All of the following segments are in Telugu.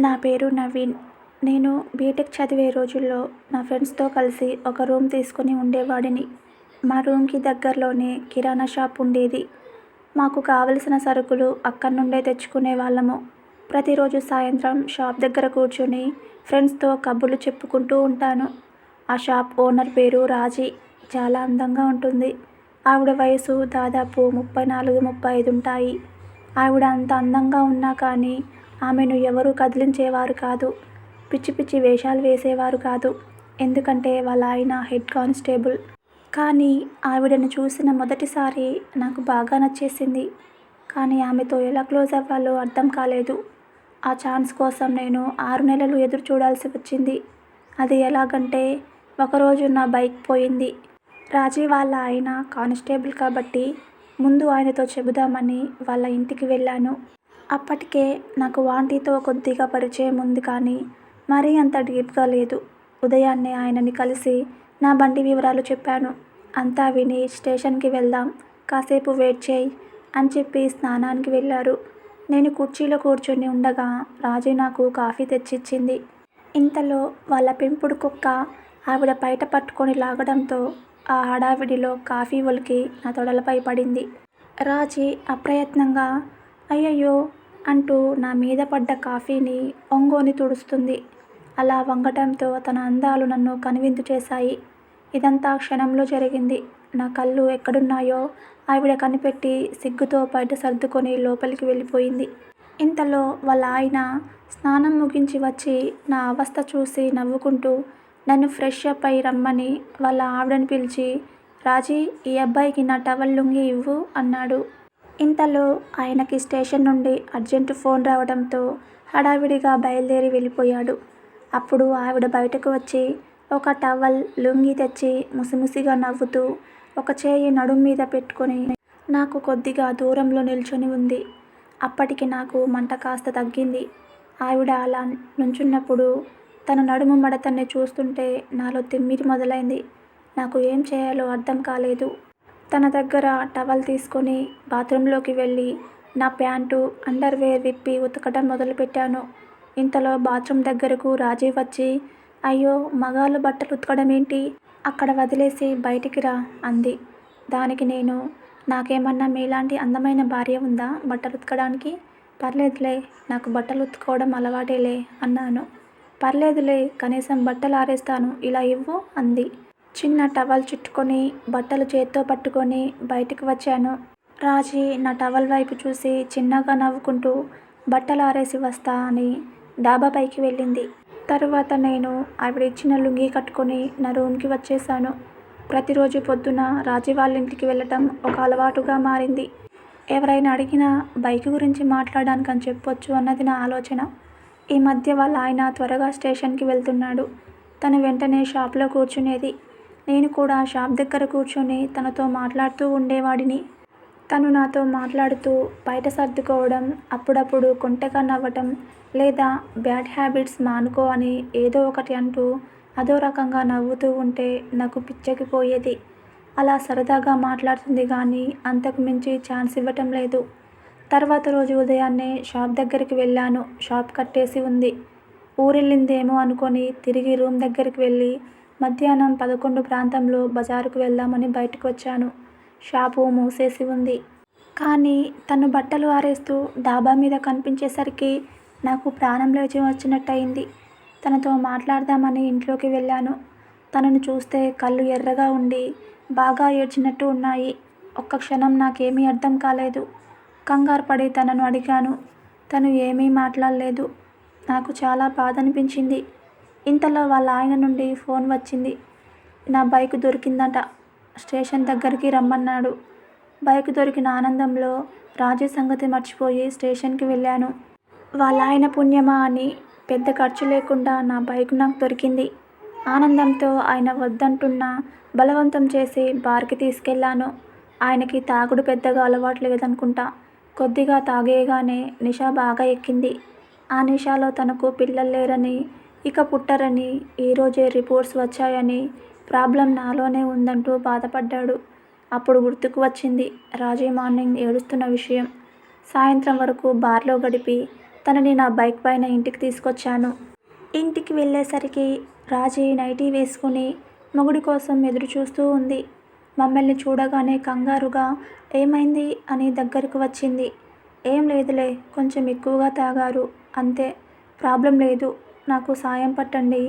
నా పేరు నవీన్. నేను బీటెక్ చదివే రోజుల్లో నా ఫ్రెండ్స్తో కలిసి ఒక రూమ్ తీసుకొని ఉండేవాడిని. మా రూమ్కి దగ్గరలోనే కిరాణా షాప్ ఉండేది. మాకు కావలసిన సరుకులు అక్కడి నుండే తెచ్చుకునే వాళ్ళము. ప్రతిరోజు సాయంత్రం షాప్ దగ్గర కూర్చొని ఫ్రెండ్స్తో కబుర్లు చెప్పుకుంటూ ఉంటాను. ఆ షాప్ ఓనర్ పేరు రాజీ. చాలా అందంగా ఉంటుంది. ఆవిడ వయసు దాదాపు ముప్పై నాలుగు ముప్పై ఐదు ఉంటాయి. ఆవిడ అంత అందంగా ఉన్నా కానీ ఆమెను ఎవరూ కదిలించేవారు కాదు. పిచ్చి పిచ్చి వేషాలు వేసేవారు కాదు. ఎందుకంటే వాళ్ళ ఆయన హెడ్ కానిస్టేబుల్. కానీ ఆవిడను చూసిన మొదటిసారి నాకు బాగా నచ్చేసింది. కానీ ఆమెతో ఎలా క్లోజ్ అవ్వాలో అర్థం కాలేదు. ఆ ఛాన్స్ కోసం నేను ఆరు నెలలు ఎదురు చూడాల్సి వచ్చింది. అది ఎలాగంటే ఒకరోజు నా బైక్ పోయింది. రాజీ వాళ్ళ ఆయన కానిస్టేబుల్ కాబట్టి ముందు ఆయనతో చెబుదామని వాళ్ళ ఇంటికి వెళ్ళాను. అప్పటికే నాకు వాంటీతో కొద్దిగా పరిచయం ఉంది కానీ మరీ అంత డీప్గా లేదు. ఉదయాన్నే ఆయనని కలిసి నా బండి వివరాలు చెప్పాను. అంతా విని స్టేషన్కి వెళ్దాం కాసేపు వెయిట్ చేయి అని చెప్పి స్నానానికి వెళ్ళారు. నేను కుర్చీలో కూర్చొని ఉండగా రాజీ నాకు కాఫీ తెచ్చిచ్చింది. ఇంతలో వాళ్ళ పెంపుడు కుక్క ఆవిడ బయట పట్టుకొని లాగడంతో ఆ హడావిడిలో కాఫీ ఒలికి నా తొడలపై పడింది. రాజీ అప్రయత్నంగా అయ్యయ్యో అంటూ నా మీద పడ్డ కాఫీని ఒంగోని తుడుస్తుంది. అలా వంగటంతో తన అందాలు నన్ను కనువిందు చేశాయి. ఇదంతా క్షణంలో జరిగింది. నా కళ్ళు ఎక్కడున్నాయో ఆవిడ కనిపెట్టి సిగ్గుతో బయట సర్దుకొని లోపలికి వెళ్ళిపోయింది. ఇంతలో వాళ్ళ ఆయన స్నానం ముగించి వచ్చి నా అవస్థ చూసి నవ్వుకుంటూ నన్ను ఫ్రెష్ అప్ అయి రమ్మని వాళ్ళ ఆవిడని పిలిచి రాజీ ఈ అబ్బాయికి నా టవల్ లుంగి ఇవ్వు అన్నాడు. ఇంతలో ఆయనకి స్టేషన్ నుండి అర్జెంటు ఫోన్ రావడంతో హడావిడిగా బయలుదేరి వెళ్ళిపోయాడు. అప్పుడు ఆవిడ బయటకు వచ్చి ఒక టవల్ లుంగి తెచ్చి ముసిముసిగా నవ్వుతూ ఒక చేయి నడుం మీద పెట్టుకొని నాకు కొద్దిగా దూరంలో నిల్చొని ఉంది. అప్పటికి నాకు మంట కాస్త తగ్గింది. ఆవిడ అలా నుంచున్నప్పుడు తన నడుము మడతన్ని చూస్తుంటే నాలో తిమ్మిరి మొదలైంది. నాకు ఏం చేయాలో అర్థం కాలేదు. తన దగ్గర టవల్ తీసుకొని బాత్రూంలోకి వెళ్ళి నా ప్యాంటు అండర్వేర్ విప్పి ఉతకడం మొదలుపెట్టాను. ఇంతలో బాత్రూమ్ దగ్గరకు రాజీ వచ్చి అయ్యో మగాళ్ళు బట్టలు ఉతకడం ఏంటి అక్కడ వదిలేసి బయటికి రా అంది. దానికి నేను నాకేమన్నా మీలాంటి అందమైన భార్య ఉందా బట్టలు ఉతకడానికి? పర్లేదులే నాకు బట్టలు ఉతుకోవడం అలవాటేలే అన్నాను. పర్లేదులే కనీసం బట్టలు ఆరేస్తాను ఇలా ఇవ్వు అంది. చిన్న టవల్ చుట్టుకొని బట్టలు చేత్తో పట్టుకొని బయటికి వచ్చాను. రాజీ నా టవల్ వైపు చూసి చిన్నగా నవ్వుకుంటూ బట్టలు ఆరేసి వస్తా అని డాబా పైకి వెళ్ళింది. తరువాత నేను ఆవిడ ఇచ్చిన లుంగీ కట్టుకొని నా రూమ్కి వచ్చేసాను. ప్రతిరోజు పొద్దున రాజీ వాళ్ళ ఇంటికి వెళ్ళటం ఒక అలవాటుగా మారింది. ఎవరైనా అడిగినా బైక్ గురించి మాట్లాడడానికి అని చెప్పొచ్చు అన్నది నా ఆలోచన. ఈ మధ్య వాళ్ళ ఆయన త్వరగా స్టేషన్కి వెళ్తున్నాడు. తను వెంటనే షాప్లో కూర్చునేది. నేను కూడా షాప్ దగ్గర కూర్చొని తనతో మాట్లాడుతూ ఉండేవాడిని. తను నాతో మాట్లాడుతూ బయట సర్దుకోవడం అప్పుడప్పుడు కొంటెగా నవ్వటం లేదా బ్యాడ్ హ్యాబిట్స్ మానుకో అని ఏదో ఒకటి అంటూ అదో రకంగా నవ్వుతూ ఉంటే నాకు పిచ్చకిపోయేది అలా సరదాగా మాట్లాడుతుంది కానీ అంతకు మించి ఛాన్స్ ఇవ్వటం లేదు. తర్వాత రోజు ఉదయాన్నే షాప్ దగ్గరికి వెళ్ళాను. షాప్ కట్టేసి ఉంది. ఊరెళ్ళిందేమో అనుకొని తిరిగి రూమ్ దగ్గరికి వెళ్ళి మధ్యాహ్నం పదకొండు ప్రాంతంలో బజారుకు వెళ్దామని బయటకు వచ్చాను. షాపు మూసేసి ఉంది. కానీ తను బట్టలు ఆరేస్తూ డాబా మీద కనిపించేసరికి నాకు ప్రాణం లేచి వచ్చినట్టయింది. తనతో మాట్లాడదామని ఇంట్లోకి వెళ్ళాను. తనను చూస్తే కళ్ళు ఎర్రగా ఉండి బాగా ఏడ్చినట్టు ఉన్నాయి. ఒక్క క్షణం నాకేమీ అర్థం కాలేదు. కంగారు పడి తనను అడిగాను. తను ఏమీ మాట్లాడలేదు. నాకు చాలా బాధ అనిపించింది ఇంతలో వాళ్ళ ఆయన నుండి ఫోన్ వచ్చింది. నా బైక్ దొరికిందట. స్టేషన్ దగ్గరికి రమ్మన్నాడు. బైక్ దొరికిన ఆనందంలో రాజు సంగతి మర్చిపోయి స్టేషన్కి వెళ్ళాను. వాళ్ళ ఆయన పుణ్యమా అని పెద్ద ఖర్చు లేకుండా నా బైక్ నాకు దొరికింది. ఆనందంతో ఆయన వద్దంటున్నా బలవంతం చేసి బార్కి తీసుకెళ్ళాను. ఆయనకి తాగుడు పెద్దగా అలవాటు లేదనుకుంటా. కొద్దిగా తాగేయగానే నిషా బాగా ఎక్కింది. ఆ నిషాలో తనకు పిల్లలు లేరని ఇక పుట్టరని ఈరోజే రిపోర్ట్స్ వచ్చాయని ప్రాబ్లం నాలోనే ఉందంటూ బాధపడ్డాడు. అప్పుడు గుర్తుకు వచ్చింది రాజీ మార్నింగ్ ఏడుస్తున్న విషయం. సాయంత్రం వరకు బార్లో గడిపి తనని నా బైక్ పైన ఇంటికి తీసుకొచ్చాను. ఇంటికి వెళ్ళేసరికి రాజీ నైటీ వేసుకుని మొగుడి కోసం ఎదురు చూస్తూ ఉంది. మమ్మల్ని చూడగానే కంగారుగా ఏమైంది అని దగ్గరకు వచ్చింది. ఏం లేదులే కొంచెం ఎక్కువగా తాగారు అంతే. ప్రాబ్లం లేదు నాకు సాయం పట్టండి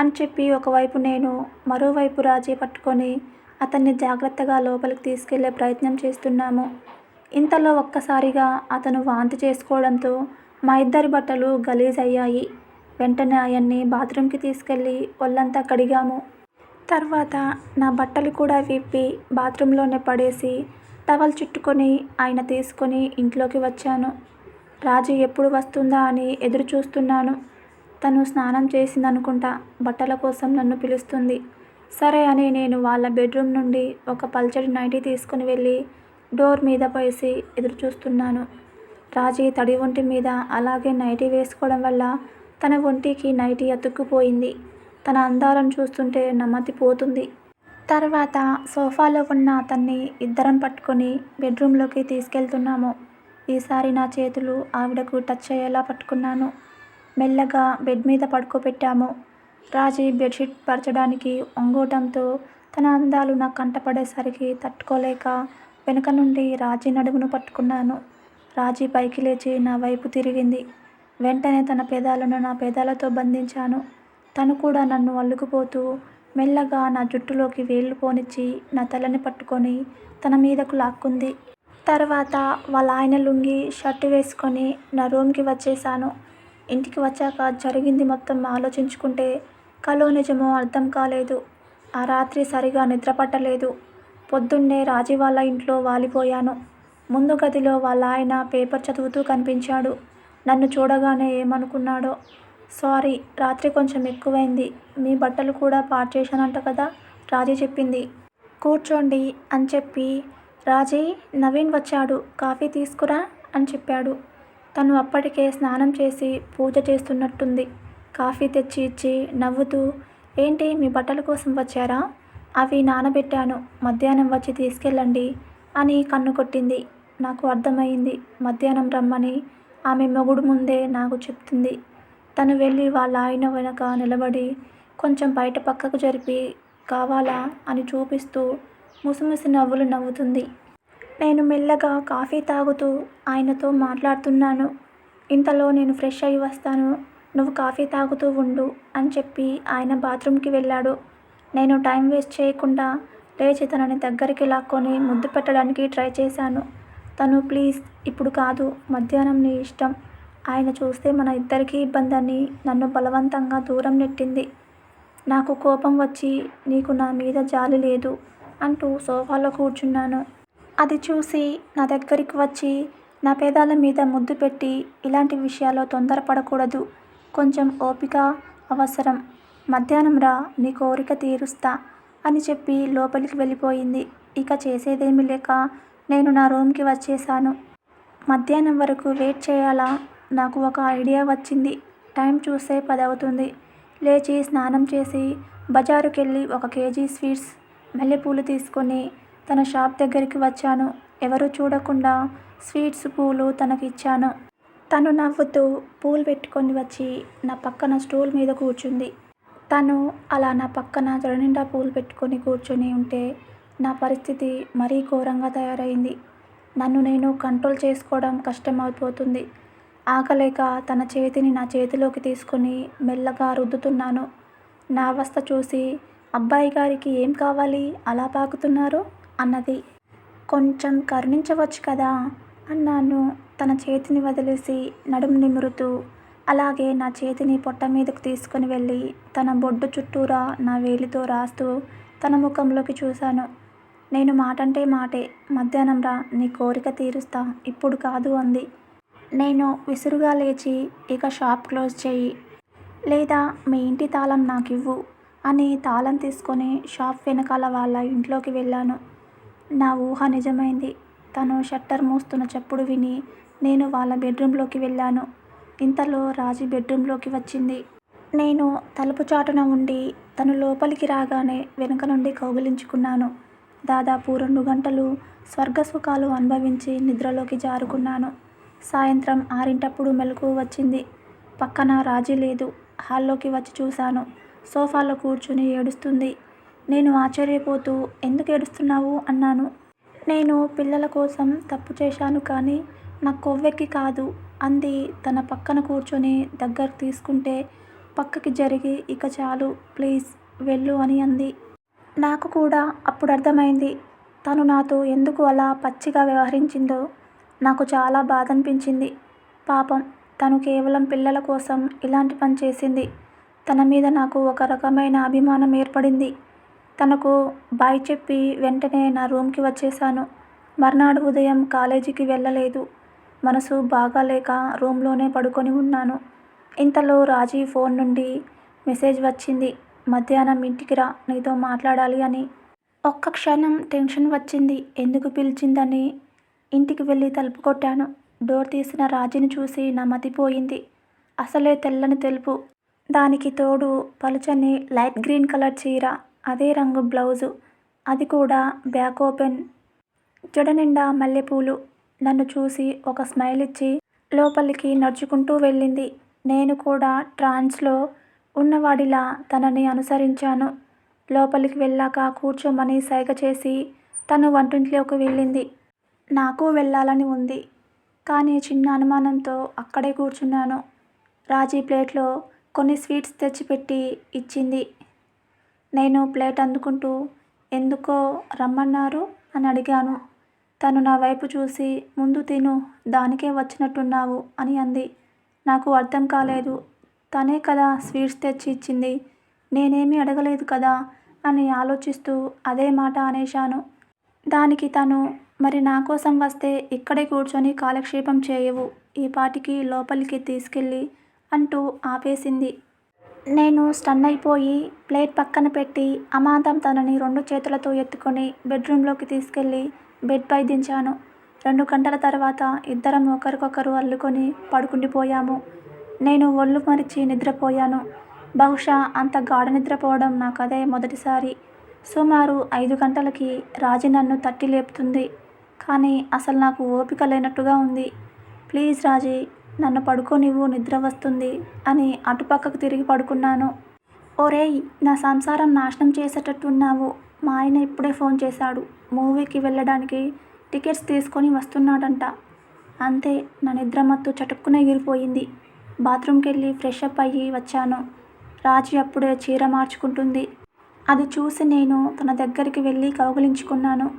అని చెప్పి ఒకవైపు నేను మరోవైపు రాజీ పట్టుకొని అతన్ని జాగ్రత్తగా లోపలికి తీసుకెళ్ళే ప్రయత్నం చేస్తున్నాము. ఇంతలో ఒక్కసారిగా అతను వాంతి చేసుకోవడంతో మా ఇద్దరి బట్టలు గలీజ్ అయ్యాయి వెంటనే ఆయన్ని బాత్రూమ్కి తీసుకెళ్ళి ఒళ్ళంతా కడిగాము. తర్వాత నా బట్టలు కూడా విప్పి బాత్రూంలోనే పడేసి టవల్ చుట్టుకొని ఆయన తీసుకొని ఇంట్లోకి వచ్చాను. రాజు ఎప్పుడు వస్తుందా అని ఎదురు చూస్తున్నాను తను స్నానం చేసిందనుకుంటా బట్టల కోసం నన్ను పిలుస్తుంది. సరే అని నేను వాళ్ళ బెడ్రూమ్ నుండి ఒక పల్చడి నైటీ తీసుకుని వెళ్ళి డోర్ మీద పోసి ఎదురు చూస్తున్నాను రాజీ తడి ఒంటి మీద అలాగే నైటీ వేసుకోవడం వల్ల తన ఒంటికి నైటీ అతుక్కుపోయింది. తన అందాలను చూస్తుంటే నమ్మతి పోతుంది. తర్వాత సోఫాలో ఉన్న అతన్ని ఇద్దరం పట్టుకొని బెడ్రూమ్లోకి తీసుకెళ్తున్నాము. ఈసారి నా చేతులు ఆవిడకు టచ్ అయ్యేలా పట్టుకున్నాను. మెల్లగా బెడ్ మీద పడుకోబెట్టాము. రాజీ బెడ్షీట్ పరచడానికి ఒంగోటంతో తన అందాలు నా కంటపడేసరికి తట్టుకోలేక వెనుక నుండి రాజీ నడుమును పట్టుకున్నాను. రాజీ పైకి లేచి నా వైపు తిరిగింది. వెంటనే తన పేదాలను నా పేదాలతో బంధించాను. తను కూడా నన్ను అల్లుకుపోతూ మెల్లగా నా జుట్టులోకి వేళ్ళు పోనిచ్చి నా తలని పట్టుకొని తన మీదకు లాక్కుంది. తర్వాత వాళ్ళ ఆయన లుంగి షర్టు వేసుకొని నా రూమ్కి వచ్చేసాను ఇంటికి వచ్చాక జరిగింది మొత్తం ఆలోచించుకుంటే కలో నిజమో అర్థం కాలేదు. ఆ రాత్రి సరిగా నిద్రపట్టలేదు. పొద్దున్నే రాజీ వాళ్ళ ఇంట్లో వాలిపోయాను. ముందు గదిలో వాళ్ళ ఆయన పేపర్ చదువుతూ కనిపించాడు. నన్ను చూడగానే ఏమనుకున్నాడో సారీ రాత్రి కొంచెం ఎక్కువైంది. మీ బట్టలు కూడా పాట్ చేశానంట కదా రాజీ చెప్పింది. కూర్చోండి అని చెప్పి రాజీ నవీన్ వచ్చాడు. కాఫీ తీసుకురా అని చెప్పాడు. తను అప్పటికే స్నానం చేసి పూజ చేస్తున్నట్టుంది. కాఫీ తెచ్చి ఇచ్చి నవ్వుతూ ఏంటి మీ బట్టల కోసం వచ్చారా? అవి నానబెట్టాను. మధ్యాహ్నం వచ్చి తీసుకెళ్ళండి అని కన్ను కొట్టింది. నాకు అర్థమైంది. మధ్యాహ్నం రమ్మని ఆమె మొగుడు ముందే నాకు చెప్తుంది. తను వెళ్ళి వాళ్ళ ఆయన వెనక నిలబడి కొంచెం బయట పక్కకు జరిపి కావాలా? అని చూపిస్తూ ముసిముసి నవ్వులు నవ్వుతుంది. నేను మెల్లగా కాఫీ తాగుతూ ఆయనతో మాట్లాడుతున్నాను. ఇంతలో నేను ఫ్రెష్ అయ్యి వస్తాను. నువ్వు కాఫీ తాగుతూ ఉండు అని చెప్పి ఆయన బాత్రూమ్కి వెళ్ళాడు. నేను టైం వేస్ట్ చేయకుండా లేచి తనని దగ్గరికి లాక్కొని ముద్దు పెట్టడానికి ట్రై చేశాను. తను ప్లీజ్ ఇప్పుడు కాదు మధ్యాహ్నం నీ ఇష్టం. ఆయన చూస్తే మన ఇద్దరికీ ఇబ్బంది అని నన్ను బలవంతంగా దూరం నెట్టింది. నాకు కోపం వచ్చి నీకు నా మీద జాలి లేదు అంటూ సోఫాలో కూర్చున్నాను. అది చూసి నా దగ్గరికి వచ్చి నా పేదాల మీద ముద్దు పెట్టి ఇలాంటి విషయాల్లో తొందరపడకూడదు. కొంచెం ఓపిక అవసరం. మధ్యాహ్నం రా నీ కోరిక తీరుస్తా అని చెప్పి లోపలికి వెళ్ళిపోయింది. ఇక చేసేదేమీ లేక నేను నా రూమ్కి వచ్చేసాను మధ్యాహ్నం వరకు వెయిట్ చేయాలా? నాకు ఒక ఐడియా వచ్చింది. టైం చూస్తే పదవుతుంది. లేచి స్నానం చేసి బజారుకెళ్ళి ఒక కేజీ స్వీట్స్ మల్లెపూలు తీసుకొని తన షాప్ దగ్గరికి వచ్చాను. ఎవరు చూడకుండా స్వీట్స్ పూలు తనకి ఇచ్చాను తను నవ్వుతూ పూలు పెట్టుకొని వచ్చి నా పక్కన స్టూల్ మీద కూర్చుంది. తను అలా నా పక్కన జడనిండా పూలు పెట్టుకొని కూర్చొని ఉంటే నా పరిస్థితి మరీ ఘోరంగా తయారైంది. నన్ను నేను కంట్రోల్ చేసుకోవడం కష్టమైపోతుంది. ఆకలేక తన చేతిని నా చేతిలోకి తీసుకొని మెల్లగా రుద్దుతున్నాను. నా అవస్థ చూసి అబ్బాయి గారికి ఏం కావాలి? అలా పాకుతున్నారు? అన్నది. కొంచెం కరుణించవచ్చు కదా? అన్నాను. తన చేతిని వదిలేసి నడుము నిమురుతూ. అలాగే నా చేతిని పొట్ట మీదకు తీసుకొని వెళ్ళి తన బొడ్డు చుట్టూరా నా వేలితో రాస్తూ తన ముఖంలోకి చూశాను. నేను మాటంటే మాటే. మధ్యాహ్నం రా. నీ కోరిక తీరుస్తా. ఇప్పుడు కాదు అంది. నేను విసురుగా లేచి ఇక షాప్ క్లోజ్ చేయి. లేదా మీ ఇంటి తాళం నాకు ఇవ్వు అని తాళం తీసుకొని షాప్ వెనకాల వాళ్ళ ఇంట్లోకి వెళ్ళాను. నా ఊహ నిజమైంది. తను షట్టర్ మూస్తున్న చప్పుడు విని నేను వాళ్ళ బెడ్రూమ్లోకి వెళ్ళాను. ఇంతలో రాజీ బెడ్రూమ్లోకి వచ్చింది. నేను తలుపు చాటున ఉండి తను లోపలికి రాగానే వెనుక నుండి కౌగిలించుకున్నాను. దాదాపు రెండు గంటలు స్వర్గ సుఖాలు అనుభవించి నిద్రలోకి జారుకున్నాను. సాయంత్రం ఆరింటప్పుడు మెలకువ వచ్చింది. పక్కన రాజీ లేదు. హాల్లోకి వచ్చి చూశాను. సోఫాలో కూర్చుని ఏడుస్తుంది. నేను ఆశ్చర్యపోతూ ఎందుకు ఏడుస్తున్నావు? అన్నాను. నేను పిల్లల కోసం తప్పు చేశాను కానీ నా కొవ్వెక్కి కాదు అంది తన పక్కన కూర్చొని దగ్గర తీసుకుంటే పక్కకి జరిగి ఇక చాలు ప్లీజ్ వెళ్ళు అని అంది. నాకు కూడా అప్పుడు అర్థమైంది. తను నాతో ఎందుకు అలా పచ్చిగా వ్యవహరించిందో నాకు చాలా బాధ అనిపించింది పాపం తను కేవలం పిల్లల కోసం ఇలాంటి పని చేసింది. తన మీద నాకు ఒక రకమైన అభిమానం ఏర్పడింది. తనకు బాయ్ చెప్పి వెంటనే నా రూమ్కి వచ్చేసాను మర్నాడు ఉదయం కాలేజీకి వెళ్ళలేదు. మనసు బాగాలేక రూమ్లోనే పడుకొని ఉన్నాను. ఇంతలో రాజీ ఫోన్ నుండి మెసేజ్ వచ్చింది. మధ్యాహ్నం ఇంటికి రా నీతో మాట్లాడాలి అని. ఒక్క క్షణం టెన్షన్ వచ్చింది. ఎందుకు పిలిచిందని ఇంటికి వెళ్ళి తలుపు కొట్టాను. డోర్ తీసిన రాజీని చూసి నా మతిపోయింది అసలే తెల్లని తెలుపు. దానికి తోడు పలుచని లైట్ గ్రీన్ కలర్ చీర. అదే రంగు బ్లౌజు. అది కూడా బ్యాక్ ఓపెన్. జడ నిండా మల్లెపూలు. నన్ను చూసి ఒక స్మైల్ ఇచ్చి లోపలికి నడుచుకుంటూ వెళ్ళింది. నేను కూడా ట్రాన్స్లో ఉన్నవాడిలా తనని అనుసరించాను. లోపలికి వెళ్ళాక కూర్చోమని సైగ చేసి తను వంటింట్లోకి వెళ్ళింది. నాకు వెళ్ళాలని ఉంది. కానీ చిన్న అనుమానంతో అక్కడే కూర్చున్నాను. రాజీ ప్లేట్లో కొన్ని స్వీట్స్ తెచ్చిపెట్టి ఇచ్చింది. నేను ప్లేట్ అందుకుంటూ ఎందుకో రమ్మన్నారు అని అడిగాను. తను నా వైపు చూసి ముందు తిను దానికే వచ్చినట్టున్నావు అని అంది. నాకు అర్థం కాలేదు. తనే కదా స్వీట్స్ తెచ్చి ఇచ్చింది. నేనేమీ అడగలేదు కదా అని ఆలోచిస్తూ అదే మాట అనేశాను. దానికి తను మరి నా కోసం వస్తే ఇక్కడే కూర్చొని కాలక్షేపం చేయవు. ఈ పాటికి లోపలికి తీసుకెళ్ళి అంటూ ఆపేసింది. నేను స్టన్ అయిపోయి ప్లేట్ పక్కన పెట్టి అమాంతం తనని రెండు చేతులతో ఎత్తుకొని బెడ్రూమ్లోకి తీసుకెళ్ళి బెడ్పై దించాను. రెండు గంటల తర్వాత ఇద్దరం ఒకరికొకరు అల్లుకొని పడుకుండిపోయాము. నేను ఒళ్ళు మరిచి నిద్రపోయాను. బహుశా అంత గాఢ నిద్రపోవడం నాకు అదే మొదటిసారి. సుమారు ఐదు గంటలకి రాజీ నన్ను తట్టి లేపుతుంది. కానీ అసలు నాకు ఓపిక లేనట్టుగా ఉంది. ప్లీజ్ రాజీ నన్ను పడుకోనివ్వు నిద్ర వస్తుంది అని అటుపక్కకు తిరిగి పడుకున్నాను. ఒరేయ్ నా సంసారం నాశనం చేసేటట్టున్నావు. మా ఆయన ఇప్పుడే ఫోన్ చేశాడు. మూవీకి వెళ్ళడానికి టికెట్స్ తీసుకొని వస్తున్నాడంట. అంతే నా నిద్ర మత్తు చటుక్కున ఎగిరిపోయింది. బాత్రూమ్కి వెళ్ళి ఫ్రెష్ అప్ అయ్యి వచ్చాను. రాజీ అప్పుడే చీర మార్చుకుంటుంది. అది చూసి నేను తన దగ్గరికి వెళ్ళి కౌగిలించుకున్నాను.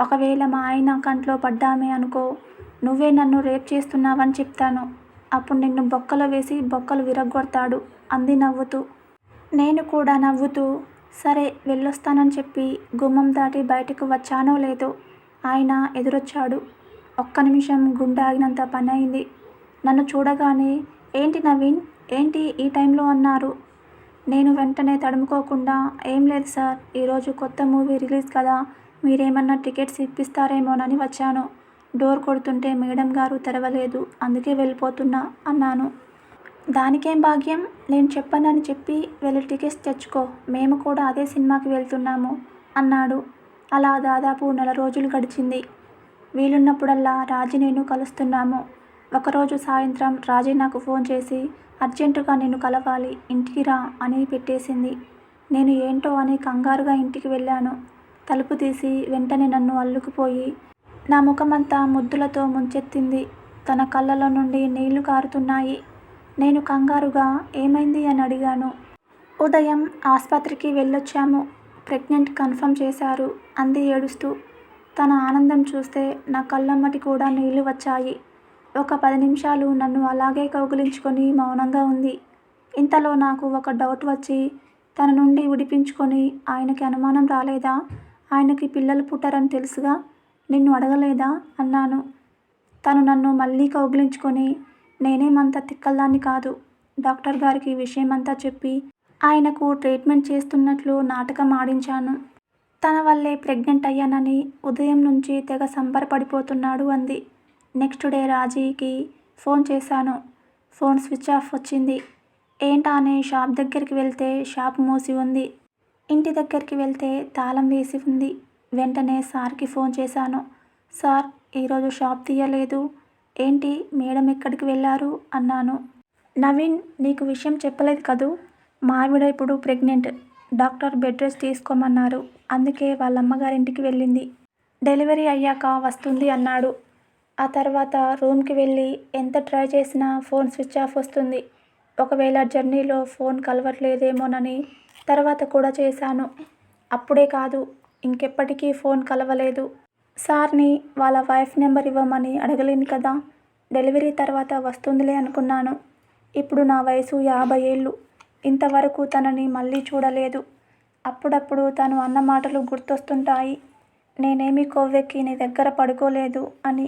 ఒకవేళ మా ఆయన కంట్లో పడ్డామే అనుకో నువ్వే నన్ను రేప్ చేస్తున్నావని చెప్తాను. అప్పుడు నిన్ను బొక్కలో వేసి బొక్కలు విరగ్గొడతాడు అంది నవ్వుతూ. నేను కూడా నవ్వుతూ సరే వెళ్ళొస్తానని చెప్పి గుమ్మం దాటి బయటకు వచ్చానో లేదో ఆయన ఎదురొచ్చాడు. ఒక్క నిమిషం గుండె ఆగినంత పని అయింది నన్ను చూడగానే ఏంటి నవీన్? ఏంటి ఈ టైంలో అన్నారు? నేను వెంటనే తడుముకోకుండా ఏం లేదు సార్ ఈరోజు కొత్త మూవీ రిలీజ్ కదా మీరేమన్నా టికెట్స్ ఇప్పిస్తారేమోనని వచ్చాను. డోర్ కొడుతుంటే మేడం గారు తెరవలేదు. అందుకే వెళ్ళిపోతున్నా అన్నాను. దానికేం భాగ్యం? నేను చెప్పనని చెప్పి వెళ్ళి టికెట్స్ తెచ్చుకో. మేము కూడా అదే సినిమాకి వెళ్తున్నాము అన్నాడు. అలా దాదాపు నెల రోజులు గడిచింది. వీలున్నప్పుడల్లా రాజీ నేను కలుస్తున్నాము. ఒకరోజు సాయంత్రం రాజీ నాకు ఫోన్ చేసి అర్జెంటుగా నేను కలవాలి. ఇంటికి రా అని పెట్టేసింది. నేను ఏంటో అని కంగారుగా ఇంటికి వెళ్ళాను. తలుపు తీసి వెంటనే నన్ను అల్లుకుపోయి నా ముఖమంతా ముద్దులతో ముంచెత్తింది. తన కళ్ళలో నుండి నీళ్ళు కారుతున్నాయి. నేను కంగారుగా ఏమైంది అని అడిగాను. ఉదయం ఆసుపత్రికి వెళ్ళొచ్చాము. ప్రెగ్నెంట్ కన్ఫర్మ్ చేశారు అంది ఏడుస్తూ. తన ఆనందం చూస్తే నా కళ్ళమ్మటి కూడా నీళ్ళు వచ్చాయి. ఒక పది నిమిషాలు నన్ను అలాగే కౌగిలించుకొని మౌనంగా ఉంది. ఇంతలో నాకు ఒక డౌట్ వచ్చి తన నుండి విడిపించుకొని ఆయనకి అనుమానం రాలేదా? ఆయనకి పిల్లలు పుట్టారని తెలుసుగా? నిన్ను అడగలేదా? అన్నాను. తను నన్ను మళ్ళీ కౌగిలించుకొని నేనేమంత తిక్కల్దాన్ని కాదు. డాక్టర్ గారికి విషయమంతా చెప్పి ఆయనకు ట్రీట్మెంట్ చేస్తున్నట్లు నాటకం ఆడించాను. తన వల్లే ప్రెగ్నెంట్ అయ్యానని ఉదయం నుంచి తెగ సంబరపడిపోతున్నాడు అంది. నెక్స్ట్ డే రాజీకి ఫోన్ చేశాను. ఫోన్ స్విచ్ ఆఫ్ వచ్చింది. ఏంటా అని షాప్ దగ్గరికి వెళ్తే షాప్ మూసి ఉంది. ఇంటి దగ్గరికి వెళ్తే తాళం వేసి ఉంది. వెంటనే సార్కి ఫోన్ చేశాను. సార్ ఈరోజు షాప్ తీయలేదు. ఏంటి మేడం ఎక్కడికి వెళ్ళారు? అన్నాను. నవీన్ నీకు విషయం చెప్పలేదు కదూ? మావిడ ఇప్పుడు ప్రెగ్నెంట్. డాక్టర్ బెడ్ రెస్ట్ తీసుకోమన్నారు. అందుకే వాళ్ళ అమ్మగారింటికి వెళ్ళింది. డెలివరీ అయ్యాక వస్తుంది అన్నాడు. ఆ తర్వాత రూమ్కి వెళ్ళి ఎంత ట్రై చేసినా ఫోన్ స్విచ్ ఆఫ్ వస్తుంది. ఒకవేళ జర్నీలో ఫోన్ కలవట్లేదేమోనని తర్వాత కూడా చేశాను. అప్పుడే కాదు ఇంకెప్పటికీ ఫోన్ కలవలేదు. సార్ని వాళ్ళ వైఫ్ నెంబర్ ఇవ్వమని అడగలేను కదా డెలివరీ తర్వాత వస్తుందిలే అనుకున్నాను. ఇప్పుడు నా వయసు యాభై ఏళ్ళు. ఇంతవరకు తనని మళ్ళీ చూడలేదు. అప్పుడప్పుడు తను అన్న మాటలు గుర్తొస్తుంటాయి. నేనేమి కొవ్వెక్కి నీ దగ్గర పడుకోలేదు అని